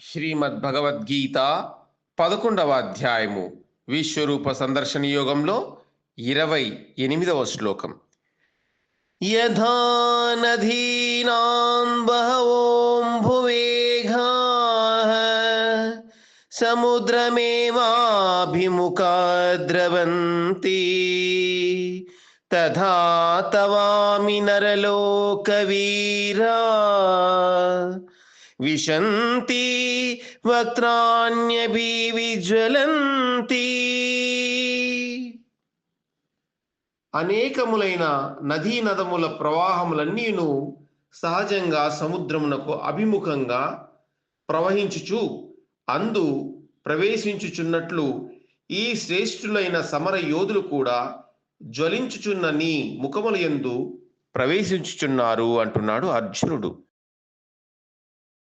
శ్రీమద్ భగవద్గీత పదకొండవ అధ్యాయము. విశ్వరూప సందర్శన యోగంలో ఇరవై ఎనిమిదవ శ్లోకం. యథానధీనాం బహవోం భువేఘాః సముద్రమేవాభిముఖా ద్రవంతి తథా తవామి నరలోకవీరా విశంతి వక్త్రాణ్యభి విజ్వలంతి అనేకములైన నదీ నదముల ప్రవాహములన్నీను సహజంగా సముద్రమునకు అభిముఖంగా ప్రవహించుచు అందు ప్రవేశించుచున్నట్లు ఈ శ్రేష్ఠులైన సమర యోధులు కూడా జ్వలించుచున్న నీ ముఖముల యందు ప్రవేశించుచున్నారు అంటున్నాడు అర్జునుడు.